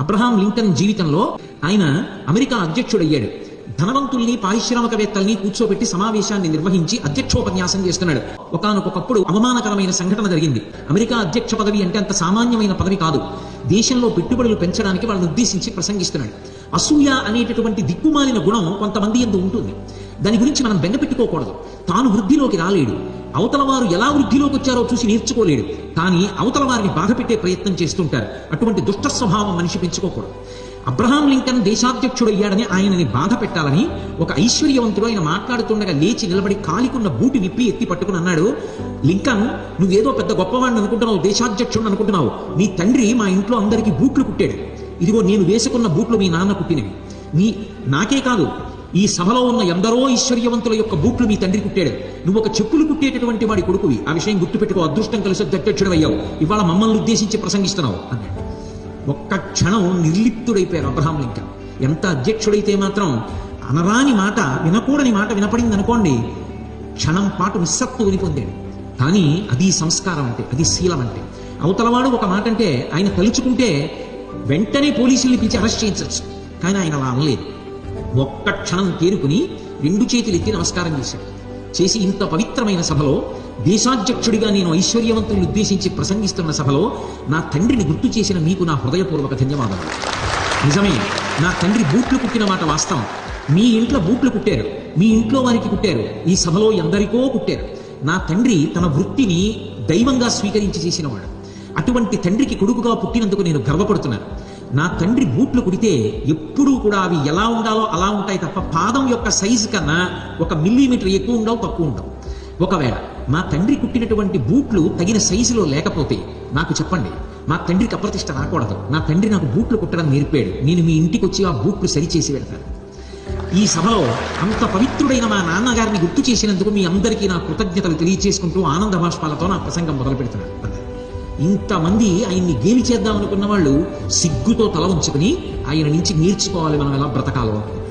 Abraham Lincoln జీవితంలో ఆయన America అధ్యక్షుడయ్యాడు. ధనవంతుల్ని పారిశ్రామికవేత్తల్ని కూర్చోబెట్టి సమావేశాన్ని నిర్వహించి అధ్యక్షోపన్యాసం చేస్తున్నాడు. ఒకానొకప్పుడు అవమానకరమైన సంఘటన జరిగింది. అమెరికా అధ్యక్ష పదవి అంటే అంత సామాన్యమైన పదవి కాదు. దేశంలో పెట్టుబడులు పెంచడానికి వాళ్ళని ఉద్దేశించి ప్రసంగిస్తున్నాడు. అసూయ అనేటటువంటి దిక్కుమాలిన గుణం కొంతమంది ఎందు ఉంటుంది. దాని గురించి మనం బెంగపెట్టుకోకూడదు తాను వృద్ధిలోకి రాలేడు. అవతల వారు ఎలా వృద్ధిలోకి వచ్చారో చూసి నేర్చుకోలేడు. కానీ అవతల వారిని బాధపెట్టే ప్రయత్నం చేస్తుంటారు. అటువంటి దుష్ట స్వభావం మనిషి పెంచుకోకూడదు. అబ్రహాం లింకన్ దేశాధ్యక్షుడయ్యాడని ఆయనని బాధ పెట్టాలని ఒక ఐశ్వర్యవంతుడు ఆయన మాట్లాడుతుండగా లేచి నిలబడి కాలికున్న బూటి విప్పి ఎత్తి పట్టుకుని అన్నాడు లింకన్ నువ్వేదో పెద్ద గొప్పవాడిని అనుకుంటున్నావు దేశాధ్యక్షుడు అనుకుంటున్నావు. నీ తండ్రి మా ఇంట్లో అందరికీ బూట్లు కుట్టాడు. ఇదిగో నేను వేసుకున్న బూట్లు మీ నాన్న కుట్టినవి. మీ నాకే కాదు ఈ సభలో ఉన్న ఎందరో ఐశ్వర్యవంతుల యొక్క బూట్లు మీ తండ్రి కుట్టాడు. నువ్వు ఒక చెప్పులు కుట్టేటటువంటి వాడి కొడుకువి. ఆ విషయం గుర్తుపెట్టుకో అదృష్టం కలిసి అధ్యక్షుడు అయ్యావు ఇవాళ మమ్మల్ని ఉద్దేశించి ప్రసంగిస్తున్నావు. అన్నాడు. ఒక్క క్షణం నిర్లిప్తుడైపోయారు అబ్రహాం లింకన్. ఎంత అధ్యక్షుడైతే మాత్రం అనరాని మాట వినకూడని మాట వినపడింది అనుకోండి క్షణం పాటు నిస్సత్తువుని పొందాడు కానీ అది సంస్కారం అంటే అది శీలం అంటే. అవతలవాడు ఒక మాట అంటే ఆయన తలుచుకుంటే వెంటనే పోలీసుల్ని పిలిచి అరెస్ట్ చేయించవచ్చు కానీ ఆయన అలా అనలేదు. ఒక్క క్షణం తేరుకుని రెండు చేతులు ఎత్తి నమస్కారం చేశాడు. చేసి ఇంత పవిత్రమైన సభలో దేశాధ్యక్షుడిగా నేను ఐశ్వర్యవంతులను ఉద్దేశించి ప్రసంగిస్తున్న సభలో నా తండ్రిని గుర్తు చేసిన మీకు నా హృదయపూర్వక ధన్యవాదాలు నిజమే నా తండ్రి బూట్లు కుట్టిన మాట వాస్తవం. మీ ఇంట్లో బూట్లు కుట్టారు మీ ఇంట్లో వారికి కుట్టారు ఈ సభలో ఎందరికో కుట్టారు. నా తండ్రి తన వృత్తిని దైవంగా స్వీకరించి చేసినవాడు. అటువంటి తండ్రికి కొడుకుగా పుట్టినందుకు నేను గర్వపడుతున్నాను. నా తండ్రి బూట్లు కుడితే ఎప్పుడూ కూడా అవి ఎలా ఉండాలో అలా ఉంటాయి తప్ప పాదం యొక్క సైజు కన్నా ఒక మిల్లీమీటర్ ఎక్కువ ఉండవు తక్కువ ఉండవు. ఒకవేళ మా తండ్రి కుట్టినటువంటి బూట్లు తగిన సైజులో లేకపోతే నాకు చెప్పండి మా తండ్రికి అప్రతిష్ట రాకూడదు. నా తండ్రి నాకు బూట్లు కుట్టడం నేర్పాడు. నేను మీ ఇంటికి వచ్చి ఆ బూట్లు సరిచేసి వెళ్తాను ఈ సభలో అంత పవిత్రుడైన మా నాన్నగారిని గుర్తు చేసినందుకు మీ అందరికీ నా కృతజ్ఞతలు తెలియజేసుకుంటూ ఆనంద భాష్పాలతో నా ప్రసంగం మొదలు పెడుతున్నాను ఇంతమంది ఆయన్ని గేలి చేద్దాం అనుకున్న వాళ్ళు సిగ్గుతో తల ఉంచుకుని ఆయన నుంచి నేర్చుకోవాలి మనం ఎలా బ్రతకాలో.